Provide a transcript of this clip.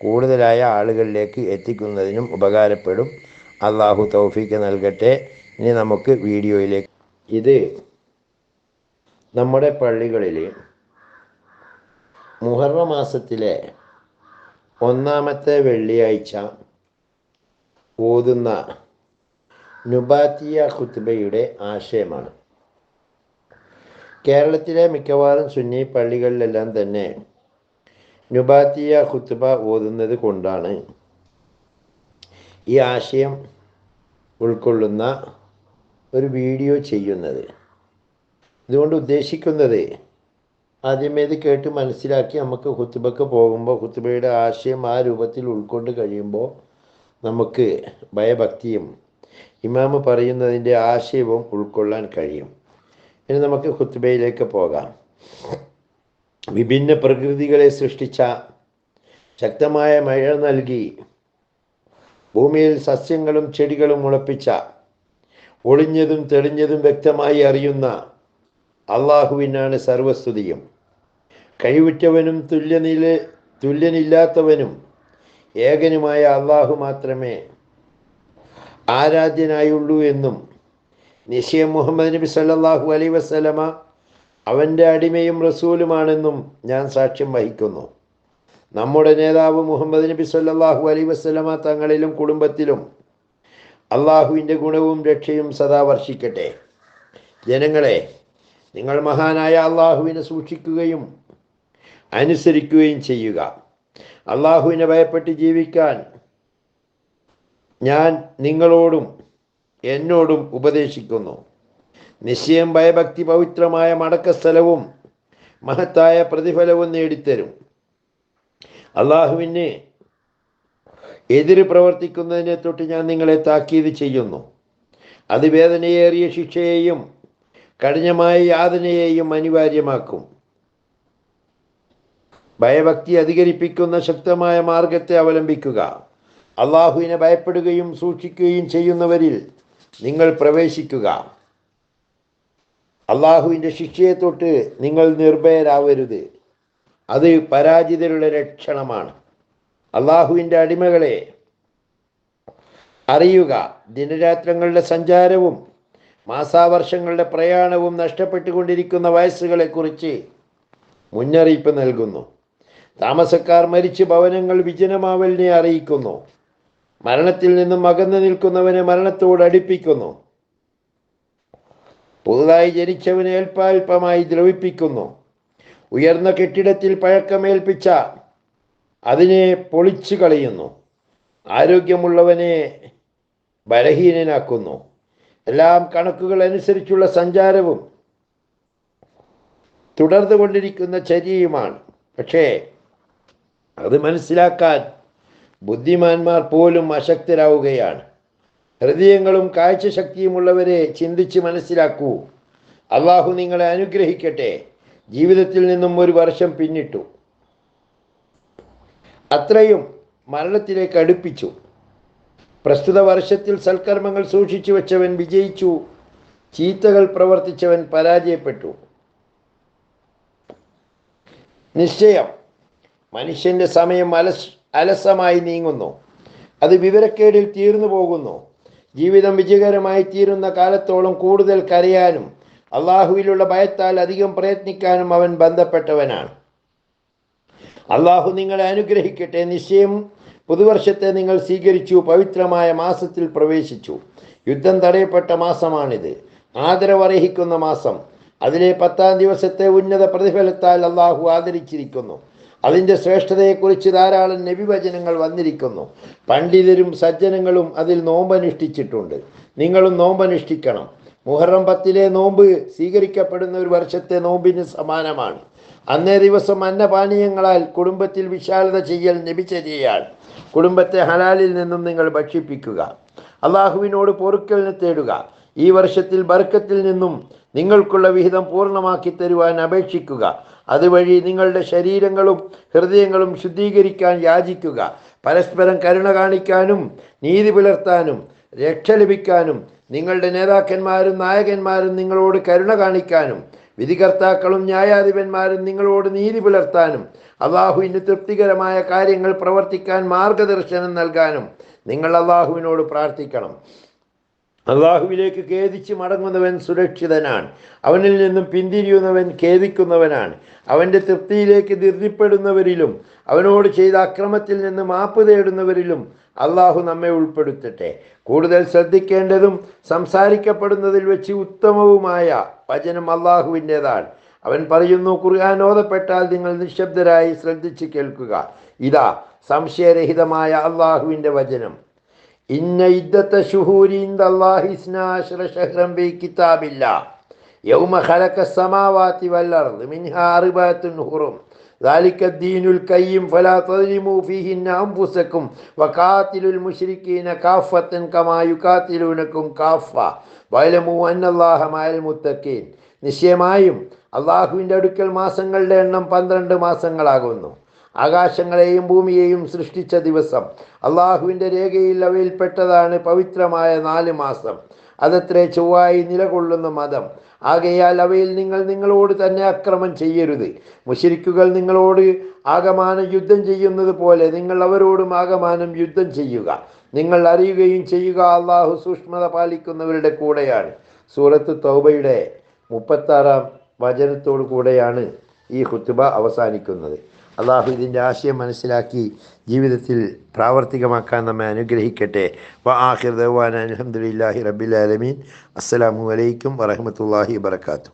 കൂടുതലായ ആളുകളിലേക്ക് എത്തിക്കുന്നതിനും ഉപകാരപ്പെടും. അള്ളാഹു തൗഫീക്ക് നൽകട്ടെ. ഇനി നമുക്ക് വീഡിയോയിലേക്ക്. ഇത് നമ്മുടെ പള്ളികളിൽ മുഹറ മാസത്തിലെ ഒന്നാമത്തെ വെള്ളിയാഴ്ച ഓതുന്ന നുബാത്തിയ ഖുത്ബയുടെ ആശയമാണ്. കേരളത്തിലെ മിക്കവാറും സുന്നി പള്ളികളിലെല്ലാം തന്നെ നുബാത്തിയ ഖുത്ബ ഓതുന്നത് കൊണ്ടാണ് ഈ ആശയം ഉൾക്കൊള്ളുന്ന ഒരു വീഡിയോ ചെയ്യുന്നത്. ഇതുകൊണ്ട് ഉദ്ദേശിക്കുന്നത് ആദ്യമേ ഇത് കേട്ട് മനസ്സിലാക്കി നമുക്ക് ഹുത്തുബക്ക് പോകുമ്പോൾ ഹുത്തുബയുടെ ആശയം ആ രൂപത്തിൽ ഉൾക്കൊണ്ട് കഴിയുമ്പോൾ നമുക്ക് ഭയഭക്തിയും ഇമാമ് പറയുന്നതിന്റെ ആശയവും ഉൾക്കൊള്ളാൻ കഴിയും. ഇനി നമുക്ക് ഹുത്തുബയിലേക്ക് പോകാം. വിഭിന്ന പ്രകൃതികളെ സൃഷ്ടിച്ച ശക്തമായ മഴ നൽകി ഭൂമിയിൽ സസ്യങ്ങളും ചെടികളും മുളപ്പിച്ച ഒളിഞ്ഞതും തെളിഞ്ഞതും വ്യക്തമായി അറിയുന്ന അള്ളാഹുവിനാണ് സർവസ്തുതിയും. കഴിവുറ്റവനും തുല്യനില തുല്യനില്ലാത്തവനും ഏകനുമായ അള്ളാഹു മാത്രമേ ആരാധ്യനായുള്ളൂ എന്നും നിശ്ചയം മുഹമ്മദ് നബി സല്ലാഹു അലൈ വസ്ലമ അവന്റെ അടിമയും റസൂലുമാണെന്നും ഞാൻ സാക്ഷ്യം വഹിക്കുന്നു. നമ്മുടെ നേതാവ് മുഹമ്മദ് നബി സല്ലാഹു അലൈ വസ്ലമ തങ്ങളിലും കുടുംബത്തിലും അള്ളാഹുവിന്റെ ഗുണവും രക്ഷയും സദാ വർഷിക്കട്ടെ. ജനങ്ങളെ നിങ്ങൾ മഹാനായ അള്ളാഹുവിനെ സൂക്ഷിക്കുകയും അനുസരിക്കുകയും ചെയ്യുക. അള്ളാഹുവിനെ ഭയപ്പെട്ട് ജീവിക്കാൻ ഞാൻ നിങ്ങളോടും എന്നോടും ഉപദേശിക്കുന്നു. നിശ്ചയം ഭയഭക്തി പവിത്രമായ മടക്കസ്ഥലവും മഹത്തായ പ്രതിഫലവും നേടിത്തരും. അള്ളാഹുവിന് എതിര് പ്രവർത്തിക്കുന്നതിനെ തൊട്ട് ഞാൻ നിങ്ങളെ താക്കീത് ചെയ്യുന്നു. അത് വേദനയേറിയ ശിക്ഷയെയും കഠിനമായ യാതനയെയും അനിവാര്യമാക്കും. ഭയഭക്തി അധികരിപ്പിക്കുന്ന ശക്തമായ മാർഗത്തെ അവലംബിക്കുക. അള്ളാഹുവിനെ ഭയപ്പെടുകയും സൂക്ഷിക്കുകയും ചെയ്യുന്നവരിൽ നിങ്ങൾ പ്രവേശിക്കുക. അള്ളാഹുവിന്റെ ശിക്ഷയെ തൊട്ട് നിങ്ങൾ നിർഭയരാവരുത്. അത് പരാജിതരുടെ ലക്ഷണമാണ്. അള്ളാഹുവിന്റെ അടിമകളെ അറിയുക. ദിനരാത്രങ്ങളുടെ സഞ്ചാരവും മാസാവർഷങ്ങളുടെ പ്രയാണവും നഷ്ടപ്പെട്ടുകൊണ്ടിരിക്കുന്ന വയസ്സുകളെക്കുറിച്ച് മുന്നറിയിപ്പ് നൽകുന്നു. താമസക്കാർ മരിച്ച് ഭവനങ്ങൾ വിജനമാവലിനെ അറിയിക്കുന്നു. മരണത്തിൽ നിന്നും അകന്നു നിൽക്കുന്നവനെ മരണത്തോട് അടുപ്പിക്കുന്നു പുതുതായി ജനിച്ചവനെ അല്പാൽപമായി ദ്രവിപ്പിക്കുന്നു. ഉയർന്ന കെട്ടിടത്തിൽ പഴക്കമേൽപ്പിച്ച അതിനെ പൊളിച്ചു കളയുന്നു. ആരോഗ്യമുള്ളവനെ ബലഹീനനാക്കുന്നു. എല്ലാം കണക്കുകൾ അനുസരിച്ചുള്ള സഞ്ചാരവും തുടർന്നു കൊണ്ടിരിക്കുന്ന ചര്യയുമാണ്. പക്ഷേ അത് മനസ്സിലാക്കാൻ ബുദ്ധിമാന്മാർ പോലും അശക്തരാവുകയാണ്. ഹൃദയങ്ങളും കാഴ്ചശക്തിയുമുള്ളവരെ ചിന്തിച്ച് മനസ്സിലാക്കൂ. അള്ളാഹു നിങ്ങളെ അനുഗ്രഹിക്കട്ടെ. ജീവിതത്തിൽ നിന്നും ഒരു വർഷം പിന്നിട്ടു. അത്രയും മരണത്തിലേക്ക് അടുപ്പിച്ചു. പ്രസ്തുത വർഷത്തിൽ സൽക്കർമ്മങ്ങൾ സൂക്ഷിച്ചു വെച്ചവൻ വിജയിച്ചു. ചീത്തകൾ പ്രവർത്തിച്ചവൻ പരാജയപ്പെട്ടു. നിശ്ചയം മനുഷ്യന്റെ സമയം അലസ് അലസമായി നീങ്ങുന്നു. അത് വിവരക്കേടിൽ തീർന്നു പോകുന്നു. ജീവിതം വിജയകരമായി തീരുന്ന കാലത്തോളം കൂടുതൽ കരയാനും അള്ളാഹുവിലുള്ള ഭയത്താൽ അധികം പ്രയത്നിക്കാനും അവൻ ബന്ധപ്പെട്ടവനാണ്. അള്ളാഹു നിങ്ങളെ അനുഗ്രഹിക്കട്ടെ. നിശ്ചയം പുതുവർഷത്തെ നിങ്ങൾ സ്വീകരിച്ചു. പവിത്രമായ മാസത്തിൽ പ്രവേശിച്ചു. യുദ്ധം തടയപ്പെട്ട മാസമാണിത്. ആദരവർഹിക്കുന്ന മാസം. അതിലെ പത്താം ദിവസത്തെ ഉന്നത പ്രതിഫലത്താൽ അള്ളാഹു ആദരിച്ചിരിക്കുന്നു. അതിന്റെ ശ്രേഷ്ഠതയെക്കുറിച്ച് ധാരാളം നബിവചനങ്ങൾ വന്നിരിക്കുന്നു. പണ്ഡിതരും സജ്ജനങ്ങളും അതിൽ നോമ്പനുഷ്ഠിച്ചിട്ടുണ്ട്. നിങ്ങളും നോമ്പനുഷ്ഠിക്കണം. മുഹറം പത്തിലെ നോമ്പ് സ്വീകരിക്കപ്പെടുന്ന ഒരു വർഷത്തെ നോമ്പിന് സമാനമാണ്. അന്നേ ദിവസം അന്നപാനീയങ്ങളാൽ കുടുംബത്തിൽ വിശാലത ചെയ്യൽ നബിചര്യയാണ് കുടുംബത്തെ ഹലാലിൽ നിന്നും നിങ്ങൾ ഭക്ഷിപ്പിക്കുക. അള്ളാഹുവിനോട് പൊറുക്കലിന് തേടുക. ഈ വർഷത്തിൽ ബർക്കത്തിൽ നിന്നും നിങ്ങൾക്കുള്ള വിഹിതം പൂർണമാക്കി തരുവാൻ അപേക്ഷിക്കുക. അതുവഴി നിങ്ങളുടെ ശരീരങ്ങളും ഹൃദയങ്ങളും ശുദ്ധീകരിക്കാൻ യാചിക്കുക. പരസ്പരം കരുണ കാണിക്കാനും നീതി പുലർത്താനും രക്ഷ ലഭിക്കാനും നിങ്ങളുടെ നേതാക്കന്മാരും നായകന്മാരും നിങ്ങളോട് കരുണ കാണിക്കാനും വിധികർത്താക്കളും ന്യായാധിപന്മാരും നിങ്ങളോട് നീതി പുലർത്താനും അള്ളാഹുവിന് തൃപ്തികരമായ കാര്യങ്ങൾ പ്രവർത്തിക്കാൻ മാർഗദർശനം നൽകാനും നിങ്ങൾ അള്ളാഹുവിനോട് പ്രാർത്ഥിക്കണം. അള്ളാഹുവിലേക്ക് ഖേദിച്ച് മടങ്ങുന്നവൻ സുരക്ഷിതനാണ്. അവനിൽ നിന്നും പിന്തിരിയുന്നവൻ ഖേദിക്കുന്നവനാണ്. അവന്റെ തൃപ്തിയിലേക്ക് ധൃതിപ്പെടുന്നവരിലും അവനോട് ചെയ്ത അക്രമത്തിൽ നിന്ന് മാപ്പ് തേടുന്നവരിലും അള്ളാഹു നമ്മെ ഉൾപ്പെടുത്തട്ടെ. കൂടുതൽ ശ്രദ്ധിക്കേണ്ടതും സംസാരിക്കപ്പെടുന്നതിൽ വെച്ച് ഉത്തമവുമായ വചനം അള്ളാഹുവിന്റെതാണ്. അവൻ പറയുന്നു ഖുർആൻ ഓതപ്പെട്ടാൽ നിങ്ങൾ നിശബ്ദരായി ശ്രദ്ധിച്ച് കേൾക്കുക. ഇതാ സംശയരഹിതമായ അള്ളാഹുവിന്റെ വചനം. ذلك الدين القيم فلا تظلموا فيهن أنفسكم وقاتلوا المشركين كافة كما يقاتلونكم كافة واعلموا أن الله مع المتقين നിശ്ചയമായും അള്ളാഹുവിൻ്റെ അടുക്കൽ മാസങ്ങളുടെ എണ്ണം പന്ത്രണ്ട് മാസങ്ങളാകുന്നു ആകാശങ്ങളെയും ഭൂമിയെയും സൃഷ്ടിച്ച ദിവസം. അള്ളാഹുവിന്റെ രേഖയിൽ അവയിൽപ്പെട്ടതാണ് പവിത്രമായ നാല് മാസം. അതത്രേ ചൊവ്വായി നിലകൊള്ളുന്ന മതം. ആകയാൽ അവയിൽ നിങ്ങൾ നിങ്ങളോട് തന്നെ അക്രമം ചെയ്യരുത്. മുശരിക്കുകൾ നിങ്ങളോട് ആകമാനം യുദ്ധം ചെയ്യുന്നത് പോലെ നിങ്ങൾ അവരോടും ആകമാനം യുദ്ധം ചെയ്യുക. നിങ്ങൾ അറിയുകയും ചെയ്യുക അള്ളാഹു സൂക്ഷ്മത പാലിക്കുന്നവരുടെ കൂടെയാണ്. സൂറത്ത് തൗബയുടെ മുപ്പത്താറാം വചനത്തോടു കൂടെയാണ് ഈ ഹുത്തുബ അവസാനിക്കുന്നത്. അള്ളാഹു ഇതിന്റെ ആശയം മനസ്സിലാക്കി ജീവിതത്തിൽ പ്രാവർത്തികമാക്കാൻ നമ്മെ അനുഗ്രഹിക്കട്ടെ. വ ആഹിർ ദവാൻ അലഹമുല്ലാഹി ആലമീൻ. അസ്സലാമു അലൈക്കും വറഹമത്തല്ലാഹി വബർക്കാത്തു